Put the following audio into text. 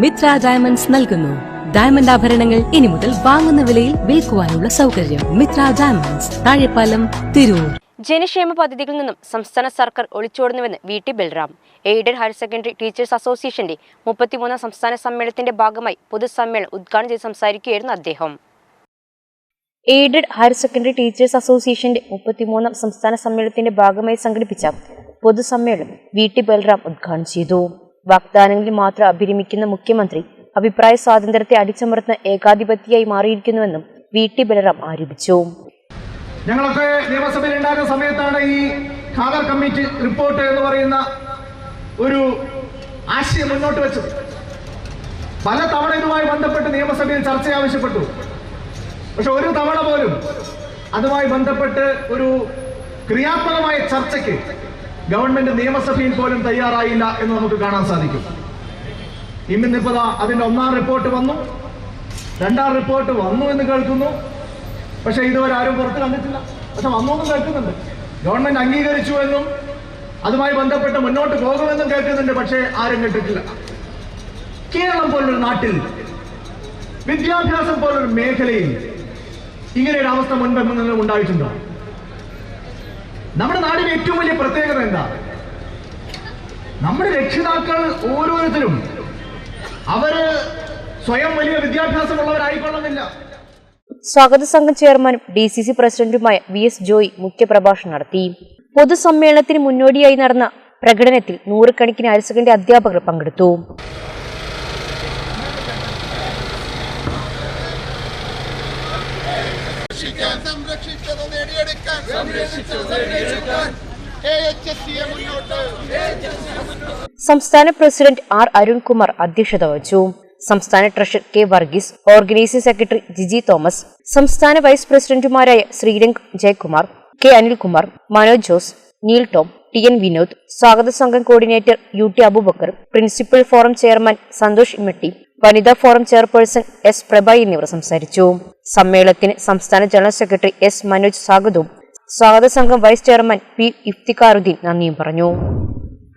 Mitra diamonds നൽകുന്നു. Diamond ആഭരണങ്ങൾ ഇനി മുതൽ വാങ്ങുന്ന വിലയിൽ വിൽക്കുവാനുള്ള സൗകര്യം മിത്ര ഡയമണ്ട്സ് താഴെപ്പാലം തിരൂർ. ജനക്ഷേമ പദ്ധതികളിൽ നിന്നും സംസ്ഥാന സർക്കാർ ഒളിച്ചോടുന്നുവെന്ന് V T Balram. Aided higher secondary teachers അസോസിയേഷന്റെ മുപ്പത്തിമൂന്നാം സംസ്ഥാന സമ്മേളനത്തിന്റെ ഭാഗമായി പൊതുസമ്മേളനം ഉദ്ഘാടനം ചെയ്ത് സംസാരിക്കുകയായിരുന്നു അദ്ദേഹം. എയ്ഡഡ് ഹയർ സെക്കൻഡറി ടീച്ചേഴ്സ് അസോസിയേഷന്റെ മുപ്പത്തിമൂന്നാം സംസ്ഥാന സമ്മേളനത്തിന്റെ ഭാഗമായി സംഘടിപ്പിച്ച പൊതുസമ്മേളനം വി ടി ബൽറാം ഉദ്ഘാടനം ചെയ്തു. വാഗ്ദാനങ്ങളിൽ മാത്രം അഭിരമിക്കുന്ന മുഖ്യമന്ത്രി അഭിപ്രായ സ്വാതന്ത്ര്യത്തെ അടിച്ചമർത്തുന്ന ഏകാധിപതിയായി മാറിയിരിക്കുന്നുവെന്നും വി ടി ബലറാം ആരോപിച്ചു. ഞങ്ങളൊക്കെ നിയമസഭയിൽ ഉണ്ടായിരുന്ന സമയത്താണ് ഈ ഖാദർ കമ്മിറ്റി റിപ്പോർട്ട് എന്ന് പറയുന്ന ഒരു ആശയം മുന്നോട്ട് വെച്ചത്. പല തവണ ഇതുമായി ബന്ധപ്പെട്ട് നിയമസഭയിൽ ചർച്ച ആവശ്യപ്പെട്ടു. പക്ഷെ ഒരു തവണ പോലും അതുമായി ബന്ധപ്പെട്ട് ഒരു ക്രിയാത്മകമായ ചർച്ചയ്ക്ക് ഗവൺമെന്റ് നിയമസഭയിൽ പോലും തയ്യാറായില്ല എന്ന് നമുക്ക് കാണാൻ സാധിക്കും. ഇന്നിപ്പോ അതിന്റെ ഒന്നാം റിപ്പോർട്ട് വന്നു. രണ്ടാം റിപ്പോർട്ട് വന്നു എന്ന് കേൾക്കുന്നു. പക്ഷെ ഇതുവരെ ആരും പുറത്ത് കണ്ടിട്ടില്ല. പക്ഷെ വന്നു എന്ന് കേൾക്കുന്നുണ്ട്. ഗവൺമെന്റ് അംഗീകരിച്ചു എന്നും അതുമായി ബന്ധപ്പെട്ട് മുന്നോട്ട് പോകുമെന്നും കേൾക്കുന്നുണ്ട് പക്ഷേ ആരും കേട്ടിട്ടില്ല. കേരളം പോലൊരു നാട്ടിൽ വിദ്യാഭ്യാസം പോലൊരു മേഖലയിൽ ഇങ്ങനെ ഒരു അവസ്ഥ മുൻപെന്നും ഉണ്ടായിട്ടുണ്ടോ? നമ്മുടെ നാടിന് ഏറ്റവും വലിയ പ്രത്യേകത എന്താ? നമ്മുടെ രക്ഷിതാക്കൾ ഓരോരുത്തരും അവർ സ്വയം വലിയ വിദ്യാഭ്യാസമുള്ളവരായിക്കൊള്ളുന്നില്ല സ്വാഗത സംഘം ചെയർമാനും ഡി സി സി പ്രസിഡന്റുമായ വി എസ് ജോയി മുഖ്യപ്രഭാഷണം നടത്തി. പൊതുസമ്മേളനത്തിന് മുന്നോടിയായി നടന്ന പ്രകടനത്തിൽ നൂറുകണക്കിന് ഹയർ സെക്കൻഡറി അധ്യാപകർ പങ്കെടുത്തു. സംരക്ഷിച്ചത് നേടിയെടുക്കാൻ. സംസ്ഥാന പ്രസിഡന്റ് ആർ അരുൺകുമാർ അധ്യക്ഷത വഹിച്ചു. സംസ്ഥാന treasurer K Varghese organising secretary Jiji Thomas സംസ്ഥാന വൈസ് പ്രസിഡന്റുമാരായ Sreerang Jayakumar K Anilkumar Manoj Jose Neil Tom T N Vinod സ്വാഗത സംഘം coordinator U T Abubakar principal forum chairman Santhosh Immatty വനിതാ ഫോറം ചെയർപേഴ്സൺ എസ് പ്രഭ എന്നിവർ സംസാരിച്ചു. സമ്മേളനത്തിന് സംസ്ഥാന general secretary S Manoj സ്വാഗതവും സ്വാഗത സംഘം വൈസ് ചെയർമാൻ പി ഇഫ്തിഖാറുദ്ദീൻ നന്ദിയും പറഞ്ഞു.